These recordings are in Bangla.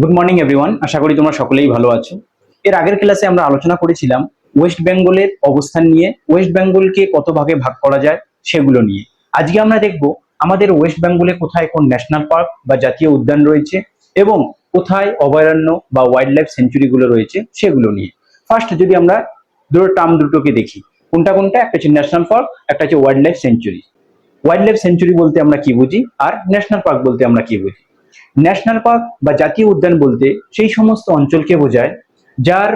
গুড মর্নিং এভরিওয়ান আশা করি তোমরা সকলেই ভালো আছো। এর আগের ক্লাসে আমরা আলোচনা করেছিলাম ওয়েস্ট বেঙ্গলের অবস্থান নিয়ে ওয়েস্ট বেঙ্গলকে কত ভাগে ভাগ করা যায় সেগুলো নিয়ে। আজকে আমরা দেখব আমাদের ওয়েস্ট বেঙ্গলে কোথায় কোন ন্যাশনাল পার্ক বা জাতীয় উদ্যান রয়েছে এবং কোথায় অভয়ারণ্য বা ওয়াইল্ড লাইফ সেঞ্চুরিগুলো রয়েছে সেগুলো নিয়ে। ফার্স্ট যদি আমরা দুটো টার্ম দুটোকে দেখি, কোনটা কোনটা? একটা হচ্ছে ন্যাশনাল পার্ক একটা হচ্ছে wildlife sanctuary wildlife sanctuary বলতে আমরা কি বুঝি? আর ন্যাশনাল পার্ক বলতে আমরা কি বুঝি? ন্যাশনাল পার্ক বা জাতীয় উদ্যান বলতে সেই সমস্ত অঞ্চলকে বোঝায়, যার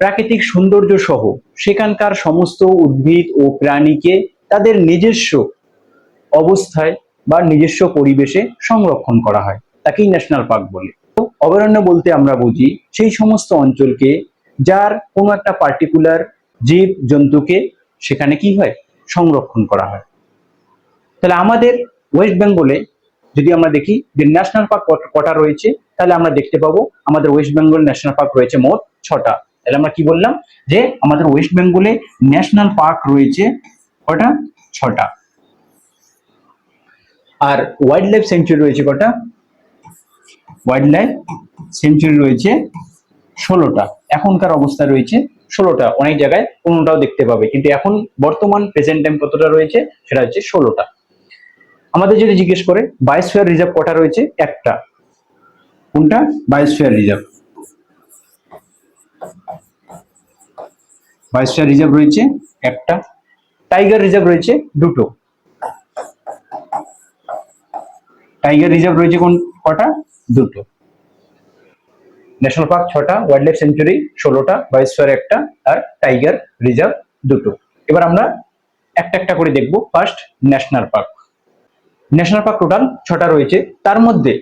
প্রাকৃতিক সৌন্দর্য সহ সেখানকার সমস্ত উদ্ভিদ ও প্রাণীকে তাদের নিজস্ব অবস্থায় বা নিজস্ব পরিবেশে সংরক্ষণ করা হয়। তাকেই ন্যাশনাল পার্ক বলে। অভয়ারণ্য বলতে আমরা বুঝি সেই সমস্ত অঞ্চলকে যার কোনো একটা পার্টিকুলার জীব জন্তুকে সেখানে কি হয়? সংরক্ষণ করা হয়। তাহলে আমাদের ওয়েস্ট বেঙ্গলে যদি আমরা দেখি যে ন্যাশনাল পার্ক কটা রয়েছে, তাহলে আমরা দেখতে পাবো আমাদের ওয়েস্ট বেঙ্গল ন্যাশনাল পার্ক রয়েছে মোট ছটা। তাহলে আমরা কি বললাম? যে আমাদের ওয়েস্ট বেঙ্গলে ন্যাশনাল পার্ক রয়েছে কটা? ছটা। আর ওয়াইল্ড লাইফ সেঞ্চুরি রয়েছে কটা? ওয়াইল্ড লাইফ সেঞ্চুরি রয়েছে ষোলোটা। এখনকার অবস্থা রয়েছে ষোলোটা। অনেক জায়গায় কোনোটাও দেখতে পাবে। কিন্তু এখন বর্তমান প্রেজেন্ট টাইম কতটা রয়েছে? সেটা হচ্ছে ষোলোটা। আমাদের যদি জিজ্ঞেস করে বায়োস্ফিয়ার রিজার্ভ কটা রয়েছে? একটা। কোনটা? বায়োস্ফিয়ার রিজার্ভ বায়োস্ফিয়ার রিজার্ভ রয়েছে একটা। টাইগার রিজার্ভ রয়েছে দুটো। টাইগার রিজার্ভ রয়েছে কোন কটা? দুটো। ন্যাশনাল পার্ক ছটা ওয়াইল্ড লাইফ সেঞ্চুরি ষোলোটা বায়োস্ফিয়ার একটা আর টাইগার রিজার্ভ দুটো। এবার আমরা একটা একটা করে দেখব। First national park national park total ছটা রয়েছে। তার মধ্যে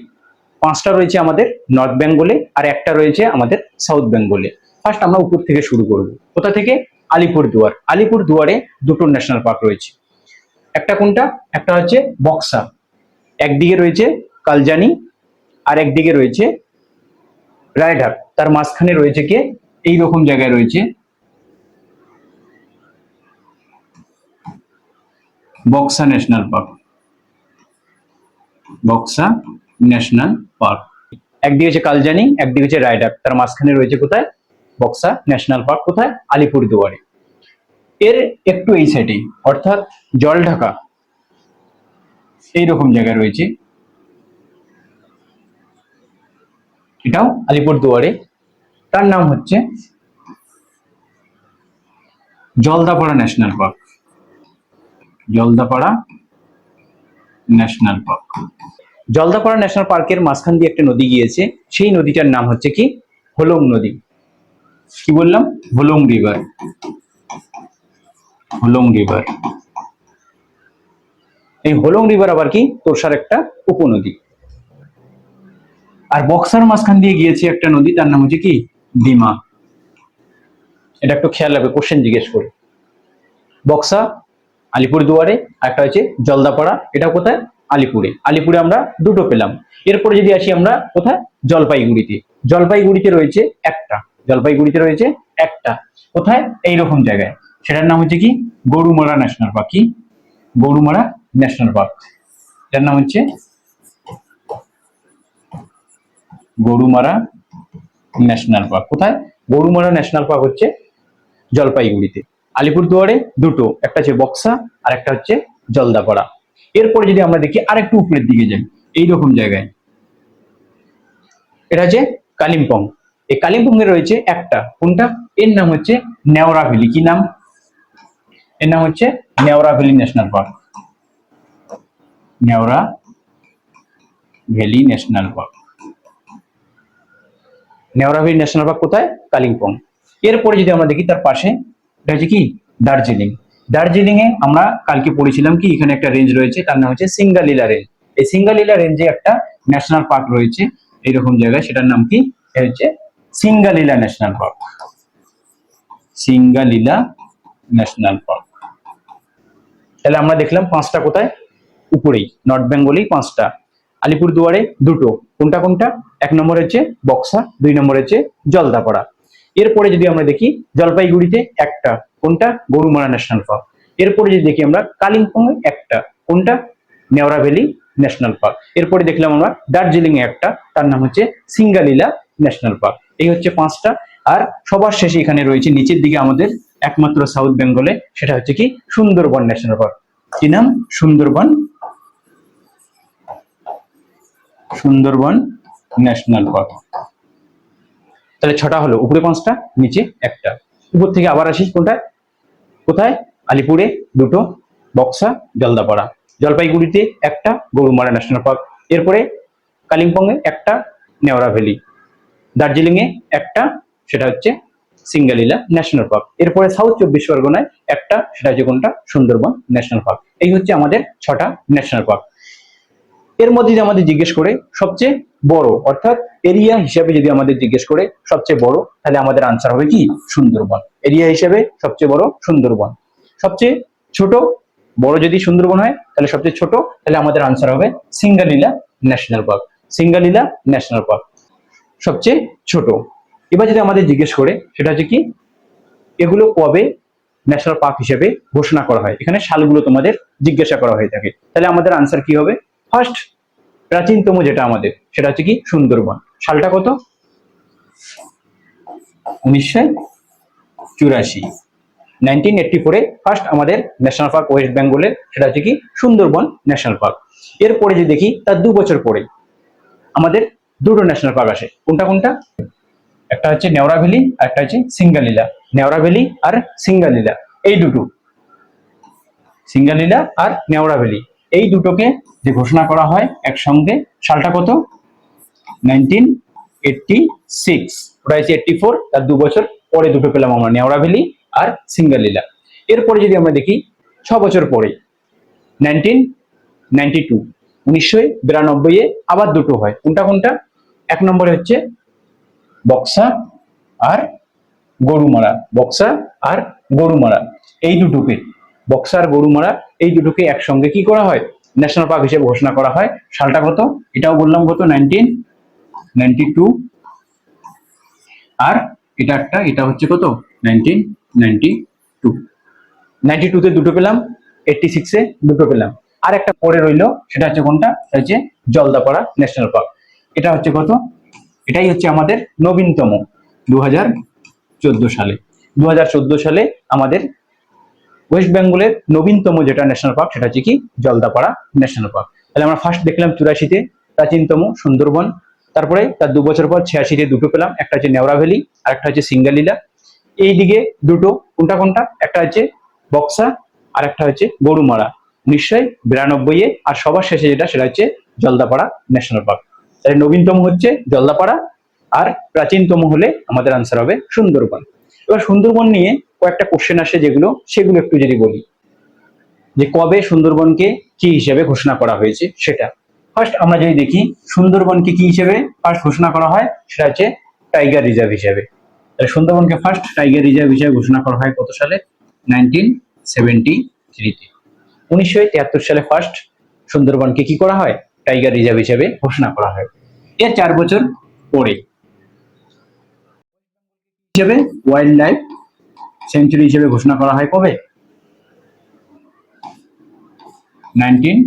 পাঁচটা রয়েছে আমাদের নর্থ বেঙ্গলে আর একটা রয়েছে আমাদের সাউথ বেঙ্গলে ফার্স্ট আমরা উপর থেকে শুরু করব। কোথা থেকে? আলিপুর দুয়ার আলিপুর দুয়ারে দুটো ন্যাশনাল পার্ক রয়েছে। একটা কোনটা? একটা হচ্ছে বক্সা একদিকে রয়েছে কালজানি আর একদিকে রয়েছে রায়ঢাক তার মাঝখানে রয়েছে কে? এই রকম জায়গায় রয়েছে Buxa national park Buxa national park. একদিকে হচ্ছে কালজানি, একদিকে হচ্ছে রায়ডাক। তার মাঝখানে রয়েছে কোথায়? Buxa national park. কোথায়? আলিপুর দুয়ারে এর একটু এই সাইডে অর্থাৎ জল ঢাকা। এইরকম জায়গায় রয়েছে। এটাও আলিপুর দুয়ারে তার নাম হচ্ছে Jaldapara national park. Jaldapara national park. Jaldapara national পার্কের মাঝখান দিয়ে একটা নদী গিয়েছে। সেই নদীটার নাম হচ্ছে কি? হোলং নদী। কি বললাম? হোলং রিভার। হোলং রিভার। এই হোলং রিভার আবার কি? তোরসার একটা উপনদী। আর বক্সার মাঝখান দিয়ে গিয়েছে একটা নদী তার নাম হচ্ছে কি? ডিমা। এটা একটু খেয়াল রাখবে কোশ্চেন জিজ্ঞেস করে। বক্সা আলিপুর দুয়ারে একটা হচ্ছে জলদাপাড়া এটা কোথায়? আলিপুরে। আলিপুরে আমরা দুটো পেলাম। এরপরে যদি আসি আমরা কোথায়? জলপাইগুড়িতে। জলপাইগুড়িতে রয়েছে একটা। জলপাইগুড়িতে রয়েছে একটা। কোথায়? এইরকম জায়গায়। সেটার নাম হচ্ছে কি? Gorumara national park. কি? Gorumara national park. এটার নাম হচ্ছে গরুমারা ন্যাশনাল পার্ক। কোথায়? গরুমারা ন্যাশনাল পার্ক হচ্ছে জলপাইগুড়িতে। আলিপুরদুয়ারে দুটো, একটা হচ্ছে বক্সা আর একটা হচ্ছে জলদাপাড়া। এরপরে যদি আমরা দেখি আরেকটু উপরের দিকে যাই এইরকম জায়গায়। এটা হচ্ছে কালিম্পং। এই কালিম্পং এর রয়েছে একটা, কোনটা? এর নাম হচ্ছে নেওরা ভ্যালি। কি নাম? এর নাম হচ্ছে Neora valley national park. Neora valley national park. Neora valley national park কোথায়? কালিম্পং। এরপরে যদি আমরা দেখি তার পাশে এটা হচ্ছে কি? দার্জিলিং। দার্জিলিং এ আমরা কালকে পড়েছিলাম কি? এখানে একটা রেঞ্জ রয়েছে, তার নাম হচ্ছে সিঙ্গালীলা রেঞ্জ এই সিঙ্গালীলা রেঞ্জে একটা ন্যাশনাল পার্ক রয়েছে, এইরকম জায়গায়, সেটার নাম কি? হচ্ছে Singalila national park Singalila national park তাহলে আমরা দেখলাম পাঁচটা কোথায়? উপরেই নর্থ বেঙ্গলেই পাঁচটা। আলিপুরদুয়ারে দুটো। কোনটা কোনটা? এক নম্বর হচ্ছে বক্সা, দুই নম্বর হচ্ছে জলদাপাড়া। এরপরে যদি আমরা দেখি জলপাইগুড়িতে একটা, কোনটা? Gorumara national park. এরপরে যদি দেখি আমরা কালিম্পং একটা, কোনটা? Neora valley national park. এরপরে দেখলাম আমরা দার্জিলিং এ একটা, তার নাম হচ্ছে সিঙ্গালীলা ন্যাশনাল পার্ক। এই হচ্ছে পাঁচটা। আর সবার শেষে এখানে রয়েছে, নিচের দিকে আমাদের একমাত্র সাউথ বেঙ্গলে, সেটা হচ্ছে কি? Sundarban national park. কি নাম? সুন্দরবন। Sundarban national park. তাহলে ছটা হলো, উপরে পাঁচটা, নিচে একটা। উপর থেকে আবার আসি, কোনটা? কোথায়? আলিপুরে, দুটো, বক্সা, জলদাপাড়া। জলপাইগুড়িতে একটা, গরুমারা ন্যাশনাল পার্ক। এরপরে কালিম্পংয়ে একটা নেওড়া ভ্যালি। দার্জিলিং এ একটা, সেটা হচ্ছে সিঙ্গালীলা ন্যাশনাল পার্ক। এরপরে সাউথ চব্বিশ পরগনায় একটা, সেটা হচ্ছে কোনটা? Sundarban national park. এই হচ্ছে আমাদের ছটা ন্যাশনাল পার্ক। এর মধ্যে যদি আমাদের জিজ্ঞেস করে সবচেয়ে বড়, অর্থাৎ এরিয়া হিসাবে যদি আমাদের জিজ্ঞেস করে সবচেয়ে বড়, তাহলে আমাদের আনসার হবে কি? সুন্দরবন। এরিয়া হিসেবে সবচেয়ে বড় সুন্দরবন। সবচেয়ে ছোট, বড় যদি সুন্দরবন হয়, তাহলে সবচেয়ে ছোট, তাহলে আমাদের আনসার হবে Singalila national park Singalila national park সবচেয়ে ছোট। এবার যদি আমাদের জিজ্ঞেস করে, সেটা হচ্ছে কি? এগুলো কবে ন্যাশনাল পার্ক হিসেবে ঘোষণা করা হয়? এখানে সালগুলো তোমাদের জিজ্ঞাসা করা হয়ে থাকে। তাহলে আমাদের আনসার কি হবে? ফার্স্ট প্রাচীনতম যেটা আমাদের, সেটা হচ্ছে কি? সুন্দরবন। সালটা কত? উনিশশো চুরাশি। নাইনটিন এইটটি ফোরে ফার্স্ট আমাদের ন্যাশনাল পার্ক ওয়েস্ট বেঙ্গলের সেটা হচ্ছে কি? সুন্দরবন ন্যাশনাল পার্ক এরপরে যে দেখি, তার দু বছর পরে আমাদের দুটো ন্যাশনাল পার্ক আসে কোনটা কোনটা? একটা হচ্ছে নেওড়া ভ্যালি আর একটা হচ্ছে সিঙ্গালীলা নেওড়া ভ্যালি আর সিঙ্গালীলা এই দুটো। সিঙ্গালীলা আর নেওড়া ভ্যালি এই দুটোকে যে ঘোষণা করা হয় একসঙ্গে, সালটা কত? নাইনটিন এইটটি সিক্স ওটা হচ্ছে এইটটি ফোর তার দু বছর পরে দুটো পেলাম আমরা নেওড়া ভ্যালি আর সিঙ্গালীলা এরপরে যদি আমরা দেখি, ছ বছর পরে নাইনটিন নাইনটি টু উনিশশো বিরানব্বই এ আবার দুটো হয়। কোনটা কোনটা? এক নম্বরে হচ্ছে বক্সা আর গরুমারা। বক্সা আর গরুমারা। এই দুটোকে বক্সা আর গরুমারা এই দুটোকে একসঙ্গে কি করা হয়? ন্যাশনাল পার্ক হিসেবে ঘোষণা করা হয়। সালটা কত? এটাও বললাম কত? নাইনটিন নাইনটি টু আর এটা একটা, এটা হচ্ছে কত? নাইনটিন নাইনটি টু নাইনটি টুতে দুটো পেলাম এইটটি সিক্সে দুটো পেলাম। আর একটা পরে রইল, সেটা হচ্ছে কোনটা? হচ্ছে জলদাপাড়া ন্যাশনাল পার্ক এটা হচ্ছে কত? এটাই হচ্ছে আমাদের নবীনতম দু সালে। দু সালে আমাদের ওয়েস্ট বেঙ্গলের নবীনতম যেটা ন্যাশনাল পার্ক সেটা হচ্ছে কি? জলদাপাড়া ন্যাশনাল পার্ক তাহলে আমরা ফার্স্ট দেখলাম চুরাশিতে, প্রাচীনতম সুন্দরবন। তারপরে তার দু বছর পর ছিয়াশিতে দুটো পেলাম, একটা হচ্ছে নেওরা ভ্যালি, আর একটা হচ্ছে সিঙ্গালীলা। এইদিকে দুটো, কোনটা কোনটা? একটা হচ্ছে বক্সা, আর একটা হচ্ছে গরুমারা। নিশ্চয়ই বিরানব্বই এ, আর সবার শেষে যেটা, সেটা হচ্ছে জলদাপাড়া ন্যাশনাল পার্ক তাহলে নবীনতম হচ্ছে জলদাপাড়া, আর প্রাচীনতম হলে আমাদের আনসার হবে সুন্দরবন। এবার সুন্দরবন নিয়ে কয়েকটা কোশ্চেন আসে যেগুলো, সেগুলো একটু যদি বলি। যে কবে সুন্দরবনকে কি হিসেবে ঘোষণা করা হয়েছে সেটা। ফার্স্ট আমরা যদি দেখি, সুন্দরবনকে কি হিসেবে ফার্স্ট ঘোষণা করা হয়, সেটা হচ্ছে টাইগার রিজার্ভ হিসেবে। সুন্দরবনকে ফার্স্ট টাইগার রিজার্ভ হিসেবে ঘোষণা করা হয় কত সালে? নাইনটিন সেভেন্টি থ্রিতে উনিশশো তিয়াত্তর সালে ফার্স্ট সুন্দরবনকে কি করা হয়? টাইগার রিজার্ভ হিসেবে ঘোষণা করা হয়। এর চার বছর পরে। হিসেবে ওয়াইল্ড লাইফ সেঞ্চুরি হিসেবে ঘোষণা করা হয় কবে? নাইনটিন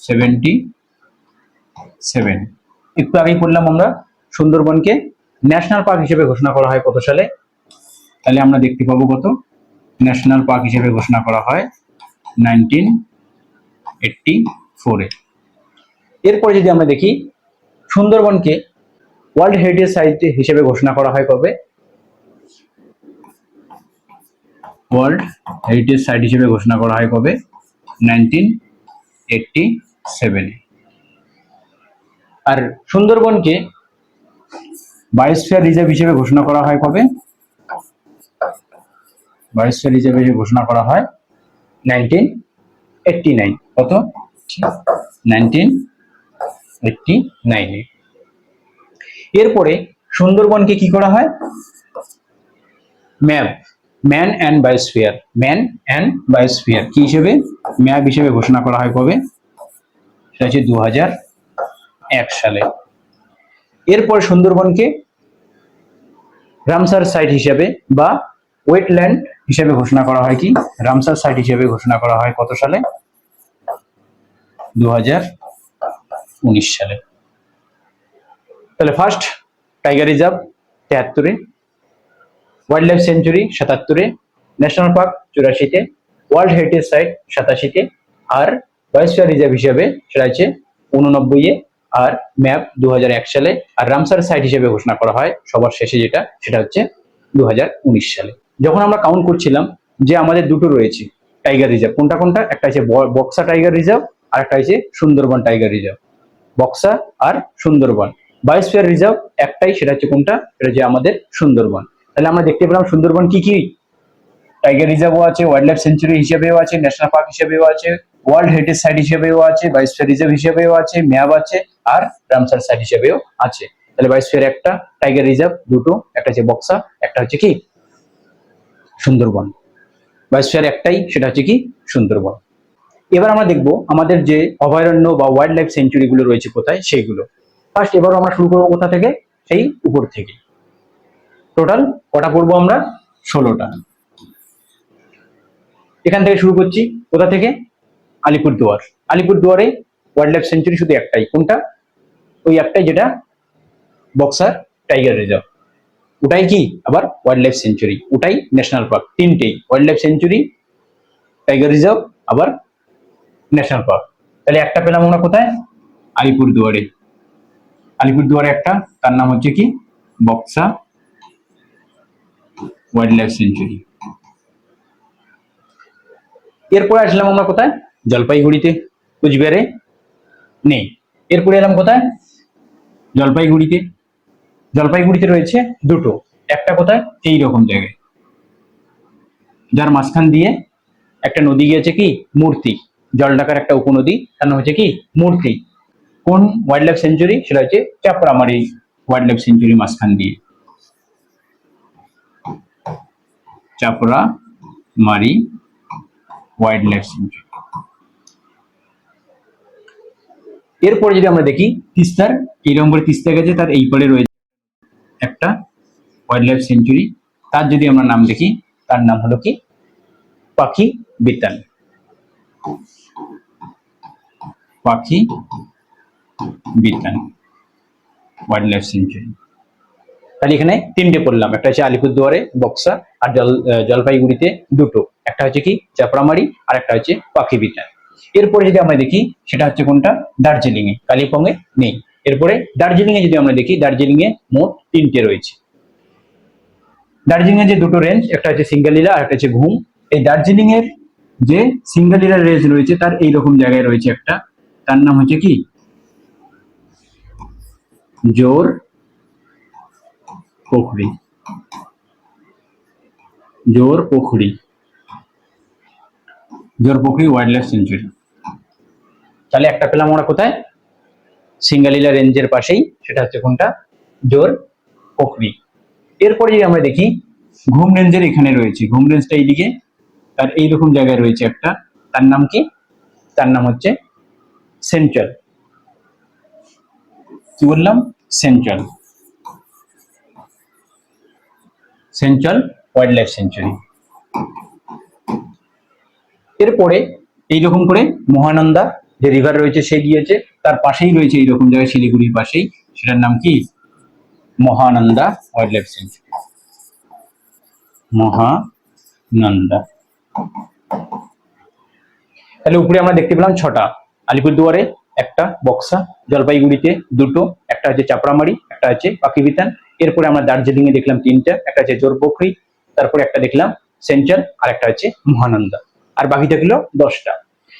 সেভেন্টি সেভেন একটু আগেই পড়লাম আমরা, সুন্দরবনকে ন্যাশনাল পার্ক হিসেবে ঘোষণা করা হয় কত সালে? তাহলে আমরা দেখতে পাবো কত? ন্যাশনাল পার্ক হিসেবে ঘোষণা করা হয় নাইনটিন এইটটি ফোরে এরপরে যদি আমরা দেখি, সুন্দরবনকে ওয়ার্ল্ড হেরিটেজ সাইট হিসেবে ঘোষণা করা হয় কবে? ওয়ার্ল্ড হেরিটেজ সাইট হিসেবে ঘোষণা করা হয় কবে? নাইনটিন এইটটি সেভেনে আর সুন্দরবনকে বায়োস্ফিয়ার রিজার্ভ হিসেবে ঘোষণা করা হয় কবে? বায়োস্ফিয়ার রিজার্ভ হিসেবে ঘোষণা করা হয় নাইনটিন এইটটি নাইন কত? নাইনটিন এইটটি নাইনে এরপরে সুন্দরবনকে কি করা হয়? Map man and biosphere man and biosphere কি হিসেবে? ম্যাপ হিসেবে ঘোষণা করা হয় কবে? সেটা হচ্ছে দু এক সালে। এরপর সুন্দরবনকে রামসার সাইট হিসেবে বা ওয়েটল্যান্ড হিসেবে ঘোষণা করা হয় কি? রামসার সাইট হিসেবে ঘোষণা করা হয় কত সালে? দু হাজার উনিশ সালে। তাহলে ফার্স্ট টাইগার রিজার্ভ তেহাত্তরে ওয়াইল্ড লাইফ সেঞ্চুরি সাতাত্তরে ন্যাশনাল পার্ক চুরাশিতে ওয়ার্ল্ড হেরিটেজ সাইট সাতাশিতে, আর বায়োস্ফিয়ার রিজার্ভ হিসেবে সেটা হচ্ছে উননব্বইয়ে, আর ম্যাপ দু হাজার এক সালে, আর রামসার সাইট হিসেবে ঘোষণা করা হয়, সবার শেষে যেটা, সেটা হচ্ছে দু হাজার উনিশ সালে। যখন আমরা কাউন্ট করছিলাম যে আমাদের দুটো রয়েছে টাইগার রিজার্ভ কোনটা কোনটা? একটা ব- বক্সা টাইগার রিজার্ভ আর একটা হচ্ছে সুন্দরবন টাইগার রিজার্ভ বক্সা আর সুন্দরবন বায়োস্ফিয়ার রিজার্ভ একটাই, সেটা হচ্ছে কোনটা? সেটা হচ্ছে আমাদের সুন্দরবন তাহলে আমরা দেখতে পেলাম সুন্দরবন কি কি? টাইগার রিজার্ভও আছে ওয়াইল্ড লাইফ সেঞ্চুরি হিসেবেও আছে ন্যাশনাল পার্ক হিসেবেও আছে ওয়ার্ল্ড হেরিটেজ সাইট হিসেবেও আছে বায়োস্ফিয়ার রিজার্ভ হিসেবেও আছে ম্যাপ আছে আর রামসার সাইট হিসেবেও আছে। তাহলে বায়োস্ফিয়ার একটা টাইগার রিজার্ভ দুটো, একটা হচ্ছে বক্সা একটা হচ্ছে কি? সুন্দরবন। বায়োস্ফিয়ার একটাই, সেটা হচ্ছে কি? সুন্দরবন। এবার আমরা দেখব আমাদের যে অভয়ারণ্য বা ওয়াইল্ড লাইফ সেঞ্চুরি গুলো রয়েছে কোথায়, সেইগুলো। ফার্স্ট এবার আমরা শুরু করব কোথা থেকে? সেই উপর থেকে। টোটাল কটা পড়ব আমরা? ষোলোটা। এখান থেকে শুরু করছি। কোথা থেকে? আলিপুরদুয়ার। আলিপুরদুয়ারে ওয়াইল্ড লাইফ সেঞ্চুরি শুধু একটাই। কোনটা? ওই একটাই যেটা বক্সার টাইগার রিজার্ভ ওটাই কি? আবার ওয়াইল্ড লাইফ সেঞ্চুরি ওটাই ন্যাশনাল পার্ক তিনটেই wildlife sanctuary tiger reserve আবার ন্যাশনাল পার্ক তাহলে একটা পেলাম আমরা কোথায়? আলিপুরদুয়ারে। আলিপুরদুয়ারে একটা। তার নাম হচ্ছে কি? বক্সা ওয়াইল্ড লাইফ সেঞ্চুরি এরপরে আসলাম আমরা কোথায়? জলপাইগুড়িতে কুচবিহারে? নেই। এরপরে এলাম কোথায়? জলপাইগুড়িতে। জলপাইগুড়িতে রয়েছে দুটো। একটা কোথায়? এই রকম জায়গায়। যার মাঝখান দিয়ে একটা নদী গিয়েছে কি? মূর্তি। জল ঢাকার একটা উপনদী। তার নাম হচ্ছে কি? মূর্তি। কোন ওয়াইল্ড লাইফ সেঞ্চুরি সেটা হচ্ছে চাপড়ামারি ওয়াইল্ড লাইফ সেঞ্চুরি মাঝখান দিয়ে। চাপড়া মারি ওয়াইল্ড লাইফ সেঞ্চুরি এরপরে যদি আমরা দেখি তিস্তার এইরকম করে তিস্তা গেছে, তার এই পারে রয়েছে একটা ওয়াইল্ড লাইফ সেঞ্চুরি তার যদি আমরা নাম দেখি, তার নাম হলো কি? পাখি বিতান পাখি বিতান ওয়াইল্ড লাইফ সেঞ্চুরি তাহলে এখানে তিনটে পড়লাম। একটা হচ্ছে আলিপুরদুয়ারে বক্সা আর জল জলপাইগুড়িতে দুটো। একটা হচ্ছে কি চাপড়ামারি আর একটা হচ্ছে পাখি বিতান এরপরে যদি আমরা দেখি, সেটা হচ্ছে কোনটা? দার্জিলিং এ কালিম্পং এ নেই। এরপরে দার্জিলিং এ যদি আমরা দেখি দার্জিলিং এ মোট তিনটে রয়েছে। দার্জিলিং এর যে দুটো রেঞ্জ একটা হচ্ছে সিঙ্গালীলা আর একটা হচ্ছে ঘুম। এই দার্জিলিং এর যে সিঙ্গালীলা রেঞ্জ রয়েছে, তার এই রকম জায়গায় রয়েছে একটা। তার নাম হচ্ছে কি? জোর পুখরি জোর পুখরি জোর পুখরি ওয়াইল্ড লাইফ সেঞ্চুরি তাহলে একটা পেলাম আমরা কোথায়? সিঙ্গালীলা রেঞ্জের পাশেই, সেটা হচ্ছে কোনটা? জোর পুখরি। এরপরে যদি আমরা দেখি, ঘুম রেঞ্জের এখানে রয়েছে। ঘুম রেঞ্জটা এইদিকে, তার এইরকম জায়গায় রয়েছে একটা। তার নাম কি? তার নাম হচ্ছে সেন্ট্রাল কি বললাম? Central central wildlife sanctuary. এরপরে এইরকম করে মহানন্দা যে রিভার রয়েছে সে গিয়েছে, তার পাশেই রয়েছে এইরকম জায়গায় শিলিগুড়ির পাশেই, সেটার নাম কি? Mahananda wildlife sanctuary. মহানন্দা। তাহলে উপরে আমরা দেখতে পেলাম ছটা। আলিপুরদুয়ারে একটা, বক্সা, জলপাইগুড়িতে দুটো, একটা হচ্ছে চাপড়ামারি, একটা হচ্ছে পাখিবিতান এরপরে আমরা দার্জিলিং এ দেখলাম তিনটা, একটা হচ্ছে জোরপোখরি, তারপরে একটা দেখলাম সেন্ট্রাল, আর একটা হচ্ছে মহানন্দা। আর বাকি থাকল দশটা।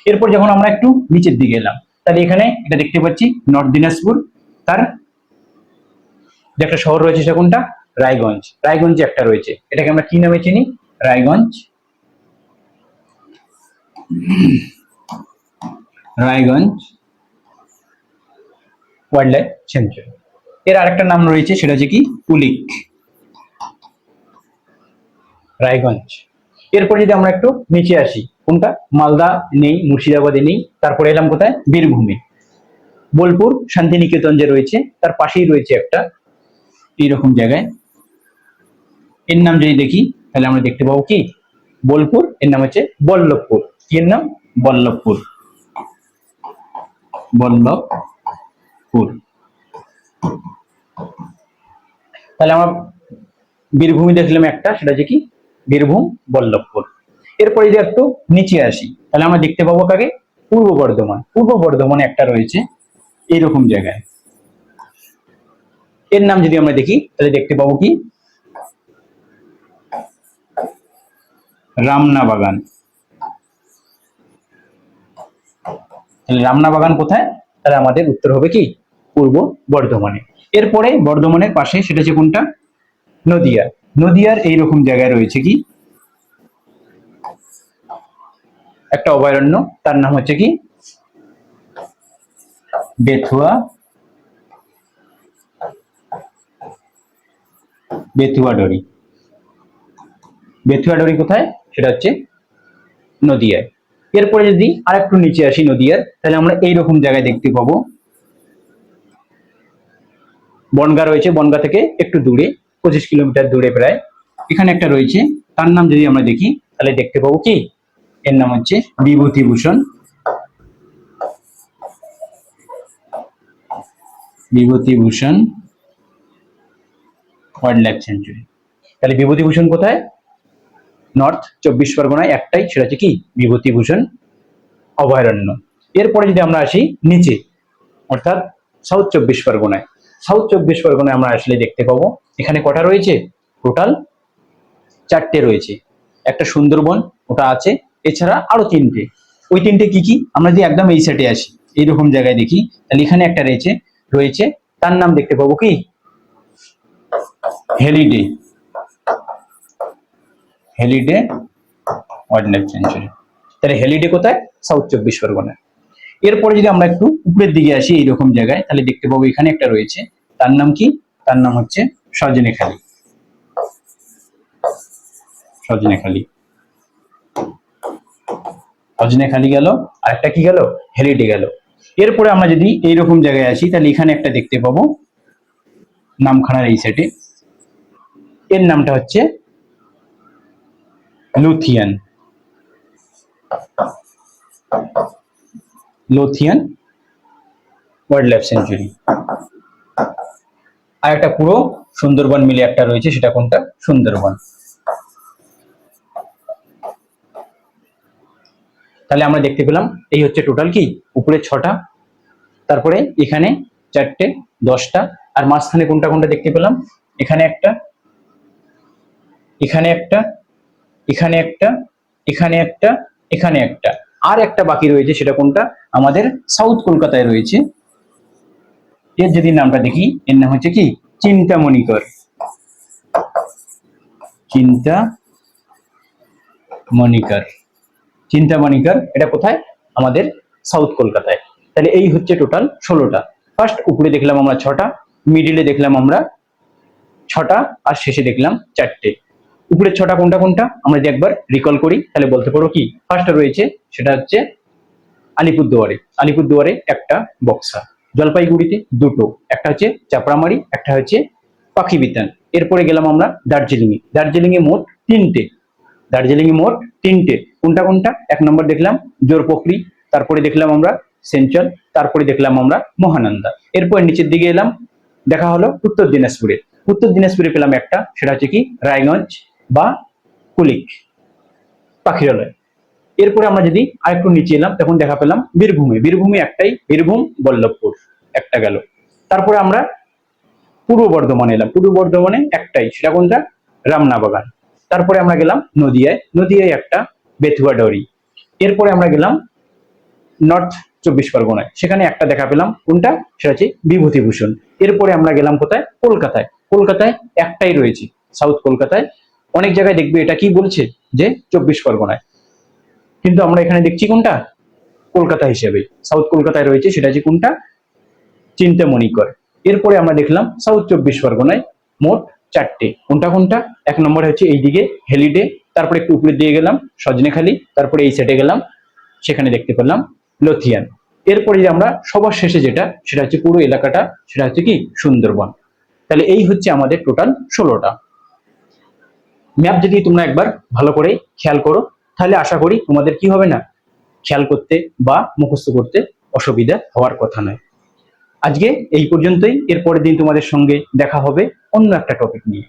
এরপর যখন আমরা একটু নিচের দিকে এলাম, তাহলে এখানে এটা দেখতে পাচ্ছি নর্থ দিনাজপুর, তার যে একটা শহর রয়েছে সেটা কোনটা? রায়গঞ্জ। রায়গঞ্জে একটা রয়েছে। এটাকে আমরা কি নামে চিনি? Raiganj. Raiganj. Wildlife sanctuary এর আরেকটা নাম রয়েছে, সেটা হচ্ছে কি? কুলিক রায়গঞ্জ। এরপর যদি আমরা একটু নিচে আসি, কোনটা? মালদা নেই, মুর্শিদাবাদে নেই, তারপরে এলাম কোথায়? বীরভূমে। বোলপুর, শান্তিনিকেতন যে রয়েছে, তার পাশেই রয়েছে একটা, এইরকম জায়গায়। এর নাম যদি দেখি, তাহলে আমরা দেখতে পাবো কি? বোলপুর, এর নাম হচ্ছে বল্লভপুর। এর নাম? বল্লভপুর। বল্লভপুর। তাহলে আমরা বীরভূমি দেখলাম একটা, সেটা হচ্ছে কি? বীরভূম বল্লভপুর। এরপরে যদি একটু নিচে আসি, তাহলে আমরা দেখতে পাবো কাকে? পূর্ব বর্ধমান। পূর্ব বর্ধমানে একটা রয়েছে এইরকম জায়গায়। এর নাম যদি আমরা দেখি, তাহলে দেখতে পাবো কি? রামনা বাগান তাহলে রামনা বাগান কোথায়? তাহলে আমাদের উত্তর হবে কি? পূর্ব বর্ধমানে। এরপরে বর্ধমানের পাশে সেটা হচ্ছে কোনটা? নদিয়া। নদিয়ার এইরকম জায়গায় রয়েছে কি? একটা অভয়ারণ্য, তার নাম হচ্ছে কি? বেথুয়া। বেথুয়াডরি বেথুয়াডরি কোথায়? সেটা হচ্ছে নদিয়ায়। এরপরে যদি আর একটু নিচে আসি নদিয়ার, তাহলে আমরা এইরকম জায়গায় দেখতে পাবো। বনগা রয়েছে, বনগা থেকে একটু দূরে, পঁচিশ কিলোমিটার দূরে প্রায়। এখানে একটা রয়েছে, তার নাম যদি আমরা দেখি, তাহলে দেখতে পাবো কি? এর নাম হচ্ছে Bibhutibhushan. Bibhutibhushan wildlife sanctuary তাহলে বিভূতিভূষণ কোথায়? নর্থ চব্বিশ পরগনায় একটাই, সেটা হচ্ছে কি? বিভূতিভূষণ অভয়ারণ্য। এরপরে যদি আমরা আসি, নিচে, অর্থাৎ সাউথ চব্বিশ পরগনায়। সাউথ চব্বিশ পরগনায় আমরা আসলে দেখতে পাবো। এখানে কটা রয়েছে? টোটাল চারটে রয়েছে। একটা সুন্দরবন, ওটা আছে। এছাড়া আরও তিনটে। ওই তিনটে কি কি? আমরা যদি একদম এই সাইডে আসি, এইরকম জায়গায় দেখি, তাহলে এখানে একটা রয়েছে রয়েছে, তার নাম দেখতে পাবো কি? হেলিডে হেলিডে লাইফ সেঞ্চুরি তাহলে হেলিডে কোথায়? সাউথ চব্বিশ পরগনায়। এরপরে যদি আমরা একটু উপরের দিকে আসি এইরকম জায়গায়, তাহলে দেখতে পাবো এখানে একটা রয়েছে। তার নাম কি? তার নাম হচ্ছে সজনেখালি সজনেখালি সজনেখালি গেল আর একটা কি গেল? হেরিটে গেল। এরপরে আমরা যদি এইরকম জায়গায় আসি, তাহলে এখানে একটা দেখতে পাবো, নামখানার এই সেটে এর নামটা হচ্ছে Lothian. Lothian wildlife sanctuary আর একটা পুরো সুন্দরবন মিলে একটা রয়েছে, সেটা কোনটা? সুন্দরবন। তাহলে আমরা দেখতে পেলাম, এই হচ্ছে টোটাল কি? উপরে ছটা, তারপরে এখানে চারটে, দশটা, আর মাঝখানে কোনটা কোনটা দেখতে পেলাম? এখানে একটা এখানে একটা এখানে একটা এখানে একটা এখানে একটা। আর একটা বাকি রয়েছে, সেটা কোনটা? আমাদের সাউথ কলকাতায় রয়েছে। এর যদি নামটা দেখি, এর নাম হচ্ছে কি? চিন্তামণিকর। চিন্তা মণিকর চিন্তামণিকর, এটা কোথায়? আমাদের সাউথ কলকাতায়। তাহলে এই হচ্ছে টোটাল ষোলোটা। ফার্স্ট উপরে দেখলাম আমরা ছটা মিডিলে দেখলাম আমরা ছটা, আর শেষে দেখলাম চারটে। উপরের ছটা কোনটা কোনটা আমরা যদি একবার রিকল করি, তাহলে বলতে পারো কি? ফার্স্টে রয়েছে, সেটা হচ্ছে আলিপুরদুয়ারে। আলিপুরদুয়ারে একটা বক্সা। জলপাইগুড়িতে দুটো। একটা হচ্ছে চাপড়ামারি, একটা হচ্ছে পাখিবিতান। এরপরে গেলাম আমরা দার্জিলিং এ দার্জিলিং এ মোট তিনটে। দার্জিলিং এ মোট তিনটে। কোনটা কোনটা? এক নম্বর দেখলাম জোরপোখরি, তারপরে দেখলাম আমরা সেঞ্চল, তারপরে দেখলাম আমরা মহানন্দা। এরপর নিচের দিকে এলাম, দেখা হলো উত্তর দিনাজপুরে। উত্তর দিনাজপুরে পেলাম একটা, সেটা হচ্ছে কি? রায়গঞ্জ বা কুলিক পাখিরালয়। এরপরে আমরা যদি আরেকটু নিচে এলাম, তখন দেখা পেলাম বীরভূমে। বীরভূমে একটাই, বীরভূম বল্লভপুর, একটা গেল। তারপরে আমরা পূর্ব বর্ধমানে এলাম। পূর্ব বর্ধমানে একটাই, সেটা কোনটা? রামনা বাগান তারপরে আমরা গেলাম নদিয়ায়। নদিয়ায় একটা বেথুয়া ডরি। এরপরে আমরা গেলাম নর্থ চব্বিশ পরগনায়। সেখানে একটা দেখা পেলাম, কোনটা? সেটা হচ্ছে বিভূতিভূষণ। এরপরে আমরা গেলাম কোথায়? কলকাতায়। কলকাতায় একটাই রয়েছে, সাউথ কলকাতায় অনেক জায়গায় দেখবে এটা কি বলছে যে চব্বিশ পরগনায়। কিন্তু আমরা এখানে দেখছি কোনটা? কলকাতা হিসেবে। সাউথ কলকাতায় রয়েছে সেটা হচ্ছে কোনটা? চিন্তামণিকর। এরপরে আমরা দেখলাম সাউথ চব্বিশ পরগনায় মোট চারটে। কোনটা কোনটা? এক নম্বরে হচ্ছে এইদিকে হেলিডে, তারপরে একটু উপরে দিয়ে গেলাম সজনেখালি, তারপরে এই সেটে গেলাম, সেখানে দেখতে পেলাম লথিয়ান। এরপরে যে আমরা সবার শেষে যেটা, সেটা হচ্ছে পুরো এলাকাটা, সেটা হচ্ছে কি? সুন্দরবন। তাহলে এই হচ্ছে আমাদের টোটাল ষোলোটা। ম্যাপ যদি তোমরা একবার ভালো করে খেয়াল করো, তাহলে আশা করি তোমাদের কি হবে না? খেয়াল করতে বা মুখস্থ করতে অসুবিধা হওয়ার কথা নয়। আজকে এই পর্যন্তই এর পরের দিন তোমাদের সঙ্গে দেখা হবে অন্য একটা টপিক নিয়ে।